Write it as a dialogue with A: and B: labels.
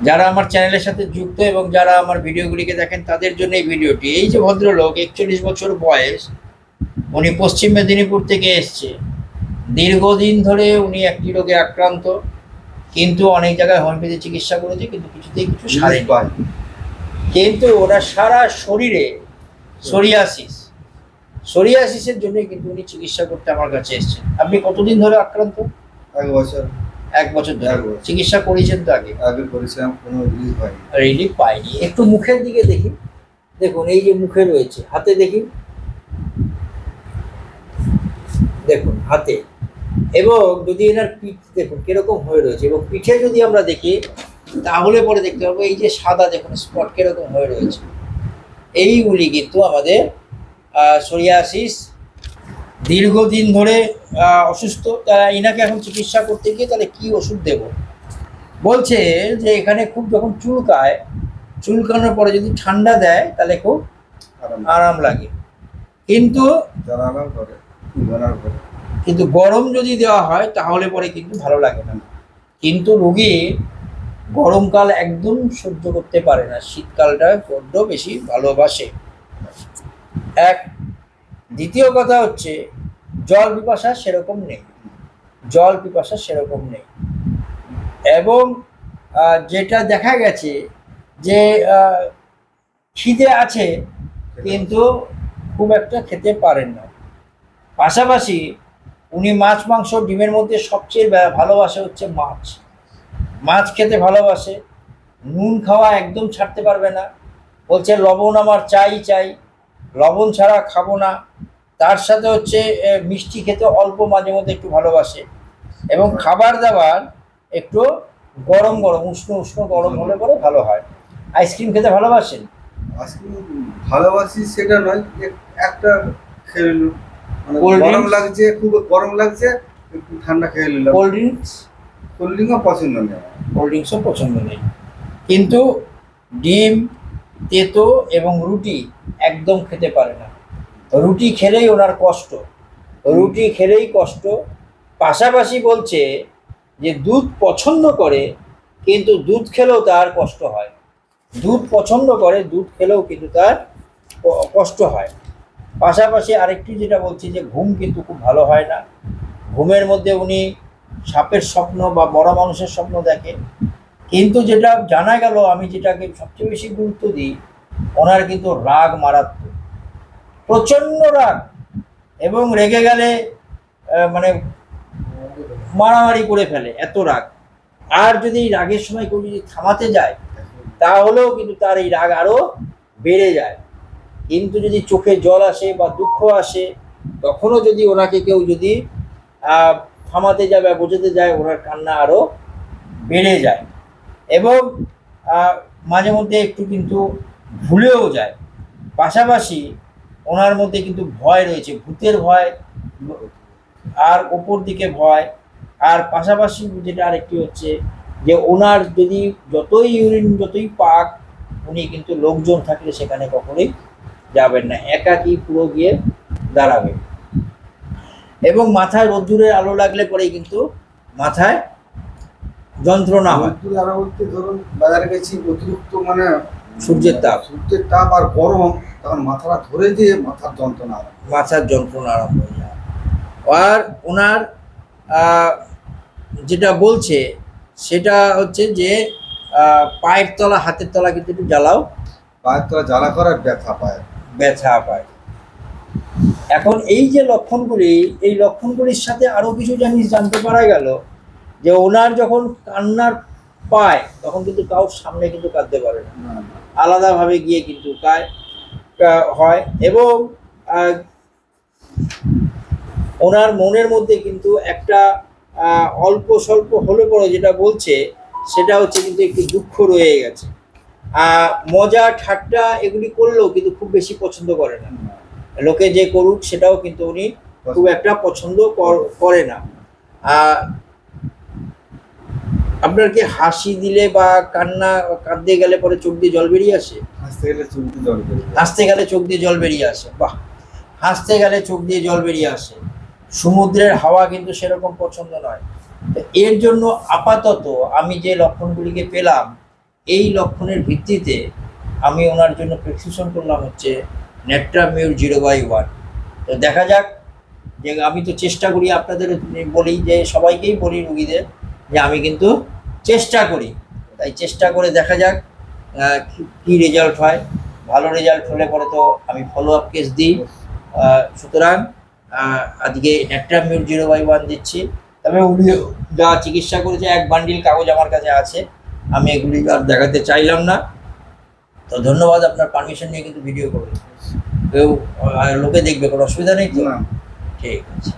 A: যারা আমার চ্যানেলের সাথে যুক্ত এবং যারা আমার ভিডিওগুলিকে দেখেন তাদের জন্য এই ভিডিওটি। এই যে ভদ্রলোক একচল্লিশ বছর বয়স উনি পশ্চিম মেদিনীপুর থেকে এসছে। দীর্ঘদিন ধরে উনি একটি রোগে আক্রান্ত কিন্তু অনেক জায়গায় হোমিওপ্যাথি চিকিৎসা করেছে কিন্তু কিছুতেই কিছু সারে
B: পাই
A: কিন্তু ওরা সারা শরীরে সোরিয়াসিস সোরিয়াসিসের জন্য কিন্তু উনি চিকিৎসা করতে আমার কাছে এসেছেন। আপনি কতদিন ধরে আক্রান্ত?
B: এক বছর।
A: এক বছর ধরে। চিকিৎসা করেছেন তো আগে?
B: আগে করেছিলাম কোনো রিলিজ হয়নি।
A: রিলিফ পাইনি। একটু মুখের দিকে দেখি। দেখুন এই যে মুখে রয়েছে হাতে দেখি। দেখুন হাতে। এবং যদি এনার পিঠ দেখুন কীরকম হয়ে রয়েছে এবং পিঠে যদি আমরা দেখি তাহলে পরে দেখতে পাবো এই যে সাদা দেখুন স্পট কীরকম হয়ে রয়েছে। এইগুলি কিন্তু আমাদের সোরিয়াসিস দীর্ঘদিন ধরে অসুস্থ তা ইনাকে এখন চিকিৎসা করতে গিয়ে তাহলে কি ওষুধ দেব? বলছে যে এখানে খুব যখন চুলকায় চুলকানোর পরে যদি ঠান্ডা দেয় তাহলে খুব
B: আরাম
A: লাগে। কিন্তু কিন্তু গরম যদি দেওয়া হয় তাহলে পরে কিন্তু ভালো লাগে না। কিন্তু রোগী গরমকাল একদম সহ্য করতে পারে না। শীতকালটা বড্ড বেশি ভালোবাসে। এক দ্বিতীয় কথা হচ্ছে, জল পিপাসা সেরকম নেই। জল পিপাসা সেরকম নেই। এবং যেটা দেখা গেছে যে খিদে আছে, কিন্তু খুব একটা খেতে পারেন না। পাশাপাশি উনি মাছ, মাংস, ডিমের মধ্যে সবচেয়ে ভালোবাসে হচ্ছে মাছ। মাছ খেতে ভালোবাসে, নুন খাওয়া একদম ছাড়তে পারবে না। বলছে, লবণ আমার চাই চাই। লবণ ছাড়া খাব না। তার সাথে হচ্ছে মিষ্টি খেতে অল্প মাঝে মধ্যে একটু ভালোবাসে। এবং খাবার দাবার একটু গরম গরম উষ্ণ উষ্ণ গরম হলে পরে ভালো হয়। আইসক্রিম খেতে ভালোবাসেন?
B: আজকে ভালোবাসি সেটা নয় একটা খেয়ে নিলাম। মানে গরম লাগছে খুব গরম লাগছে একটু ঠান্ডা খেয়ে নিলাম।
A: কোল্ড ড্রিঙ্কস
B: কোল্ড ড্রিঙ্কও পছন্দ নেই
A: কোল্ড ড্রিঙ্কসও পছন্দ নেই। কিন্তু ডিম তেতো এবং রুটি একদম খেতে পারে না। রুটি খেলেই ওনার কষ্ট। রুটি খেলেই কষ্ট। পাশাপাশি বলছে যে দুধ পছন্দ করে কিন্তু দুধ খেলেও তার কষ্ট হয়। দুধ পছন্দ করে দুধ খেলেও কিন্তু তার কষ্ট হয়। পাশাপাশি আরেকটি যেটা বলছি যে ঘুম কিন্তু খুব ভালো হয় না। ঘুমের মধ্যে উনি সাপের স্বপ্ন বা বড় মানুষের স্বপ্ন দেখে। কিন্তু যেটা জানা গেল আমি যেটাকে সবচেয়ে বেশি গুরুত্ব দিই ওনার কিন্তু রাগ মারাত্মক। প্রচণ্ড রাগ এবং রেগে গেলে মানে মারামারি করে ফেলে, এত রাগ। আর যদি রাগের সময় কেউ যদি থামাতে যায়, তাহলেও কিন্তু তার এই রাগ আরও বেড়ে যায়। কিন্তু যদি চোখে জল আসে বা দুঃখ আসে, তখনও যদি ওনাকে কেউ যদি থামাতে যায় বা বোঝাতে যায়, ওনার কান্না আরও বেড়ে যায়। এবং মাঝে মধ্যে একটু কিন্তু ভুলেও যায়। পাশাপাশি ওনার মধ্যে কিন্তু ভয় রয়েছে, ভূতের ভয়, আর ওপর দিকে ভয়। আর পাশাপাশি যেটা আরেকটি হচ্ছে যে, ওনার যদি যতই ইউরিন, যতই পাক, উনি কিন্তু লোকজন থাকলে সেখানে কখনোই যাবেন না, একাকি পুরো গিয়ে দাঁড়াবে। এবং মাথায় রোদ্দুরের আলো লাগলে পরেই কিন্তু মাথায় যন্ত্রণা হয়।
B: আরও বলতে ধরুন, বাজারে গেছি, অতিরিক্ত মানে
A: সূর্যের তাপ।
B: সূর্যের তাপ আর গরম তখন মাথাটা ধরে দিয়ে মাথার যন্ত্রণা।
A: মাথার যন্ত্রণা আরম্ভ হয়ে। যায় আর ওনার যেটা বলছে সেটা হচ্ছে যে পায়ের তলা হাতের তলা কিন্তু একটু জ্বালাও।
B: পায়ের তলা জ্বালা করার ব্যথা পায়।
A: ব্যথা পায়। এখন এই যে লক্ষণগুলি এই লক্ষণগুলির সাথে আরও কিছু জিনিস জানতে পারা গেল যে ওনার যখন কান্নার পায় তখন কিন্তু কারোর সামনে কিন্তু কাঁদতে পারে না। আলাদাভাবে গিয়ে কিন্তু কায় হয় এবং ওনার মনের মধ্যে কিন্তু একটা অল্প স্বল্প হলে পরে যেটা বলছে সেটা হচ্ছে কিন্তু একটু দুঃখ রয়ে গেছে। মজা ঠাট্টা এগুলি করলেও কিন্তু খুব বেশি পছন্দ করে না। লোকে যে করুক সেটাও কিন্তু উনি খুব একটা পছন্দ কর- করে না। আপনার কি হাসি দিলে বা কান্না কাঁদতে গেলে পরে চোখ দিয়ে জল বেরিয়ে আসে?
B: হাসতে গেলে চুলতে জল বেরিয়ে
A: হাসতে গেলে চোখ দিয়ে জল বেরিয়ে আসে বাহ! হাসতে গেলে চোখ দিয়ে জল বেরিয়ে আসে। সমুদ্রের হাওয়া কিন্তু সেরকম পছন্দ নয়। তো এর জন্য আপাতত আমি যে লক্ষণগুলিকে পেলাম এই লক্ষণের ভিত্তিতে আমি ওনার জন্য প্রেসক্রিপশন করলাম হচ্ছে নেট্রামিউর জিরো বাই ওয়ান। তো দেখা যাক যে আমি তো চেষ্টা করি আপনাদের বলি যে সবাইকেই বলি রুগীদের। যে আমি কিন্তু চেষ্টা করি। তাই চেষ্টা করে দেখা যাক কি- রেজাল্ট হয়। ভালো রেজাল্ট হলে পরে তো আমি ফলো আপ কেস দিই সুতরাং আজকে নেট্রামিউর জিরো বাই ওয়ান দিচ্ছি। তবে উনি যা চিকিৎসা করেছে এক বান্ডিল কাগজ আমার কাছে আছে। আমি এগুলি আর দেখাতে চাইলাম না। তো ধন্যবাদ আপনার পারমিশন নিয়ে কিন্তু ভিডিও করবেন কেউ লোকে দেখবে কোনো অসুবিধা নেই তো? ঠিক আছে।